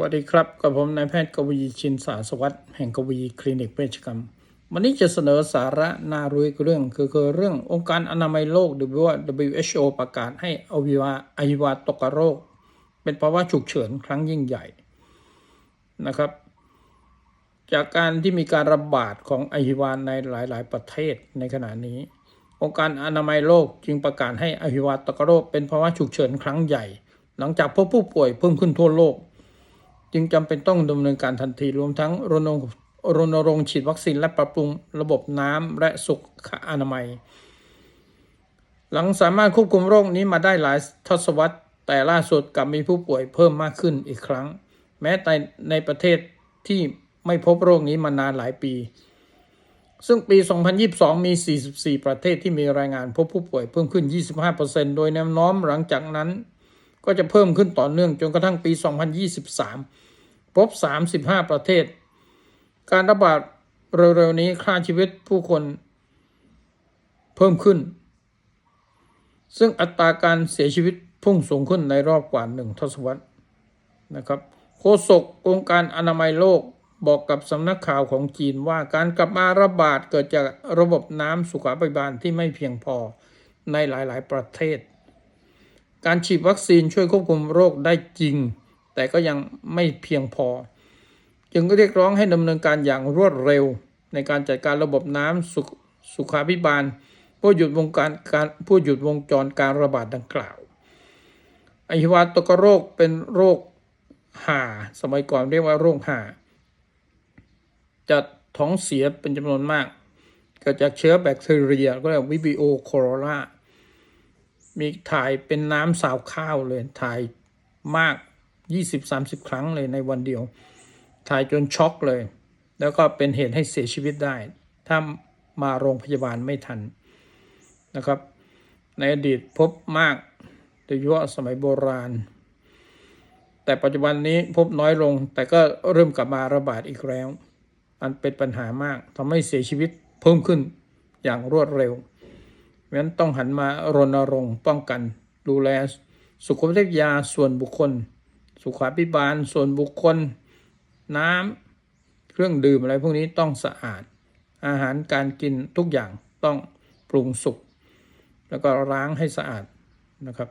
วัสดีครับกับผมนายแพทย์กวีชินสาสวัสดิ์แห่งกวีคลินิกเวชกรรม วันนี้จะเสนอสาระน่ารู้อีกเรื่อง คือคือเรื่ององค์การอนามัยโลกหรือว่า WHO ประกาศให้อวัยวะอวัยวะตกโรค เป็นภาวะฉุกเฉินครั้งยิ่งใหญ่นะครับ จากการที่มีการระบาดของอหิวาในหลาย ๆ ประเทศในขณะนี้ องค์การอนามัยโลกจึงประกาศให้อหิวาตกโรค เป็นภาวะฉุกเฉินครั้งใหญ่ หลังจากพบผู้ป่วยเพิ่มขึ้นทั่วโลก จึงจำเป็นต้องดำเนินการทันทีรวมทั้งรณรงค์รณรงค์ฉีดวัคซีนและปรับปรุงระบบน้ำและสุขอนามัย หลังสามารถควบคุมโรคนี้มาได้หลายทศวรรษ แต่ล่าสุดกลับมีผู้ป่วยเพิ่มมากขึ้นอีกครั้ง แม้แต่ในประเทศที่ไม่พบโรคนี้มานานหลายปี ซึ่งปี 2022 มี 44 ประเทศที่มีรายงานพบผู้ป่วยเพิ่มขึ้น 25%โดยแนวโน้มหลังจากนั้น ก็จะเพิ่มขึ้นต่อเนื่องจนกระทั่งปี 2023 พบ 35 ประเทศ การระบาดเร็วๆนี้ค่าชีวิตผู้คนเพิ่มขึ้น ซึ่งอัตราการเสียชีวิตพุ่งสูงขึ้นในรอบกว่าหนึ่งทศวรรษนะครับโฆษกองค์การอนามัยโลกบอกกับสำนักข่าวของจีนว่าการกลับมาระบาดเกิดจากระบบน้ำสุขาภิบาลที่ไม่เพียงพอในหลาย ๆ ประเทศ การฉีดวัคซีนช่วยควบคุมโรคได้จริง แต่ก็ยังไม่เพียงพอ จึงก็เรียกร้องให้ดำเนินการอย่างรวดเร็ว ในการจัดการระบบน้ำสุขสุขาภิบาลเพื่อหยุดวงการการเพื่อหยุดวงจรการระบาดดังกล่าวอหิวาตกโรคเป็นโรคห่าสมัยก่อนเรียกว่าโรคห่าจะท้องเสียเป็นจำนวนมาก เกิดจากเชื้อแบคทีเรียก็เรียกวิบิโอโคโรนา มีถ่ายเป็นน้ำสาวข้าวเลยถ่ายมาก 20-30 ครั้งเลยในวันเดียว ถ่ายจนช็อกเลย แล้วก็เป็นเหตุให้เสียชีวิตได้ ถ้ามาโรงพยาบาลไม่ทันนะครับ ในอดีตพบมากโดยเฉพาะสมัยโบราณ แต่ปัจจุบันนี้พบน้อยลง แต่ก็เริ่มกลับมาระบาดอีกแล้ว อันเป็นปัญหามากทำให้เสียชีวิตเพิ่มขึ้นอย่างรวดเร็ว เพราะฉะนั้นต้องหันมารณรงค์ป้องกันดูแลสุขภาพยาส่วนบุคคล สุขาภิบาลส่วนบุคคล น้ำเครื่องดื่มอะไรพวกนี้ต้องสะอาด อาหารการกินทุกอย่างต้องปรุงสุกแล้วก็ล้างให้สะอาดนะครับ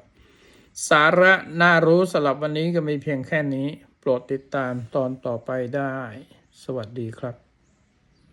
สาระน่ารู้สำหรับวันนี้ก็มีเพียงแค่นี้ โปรดติดตามตอนต่อไปได้ สวัสดีครับ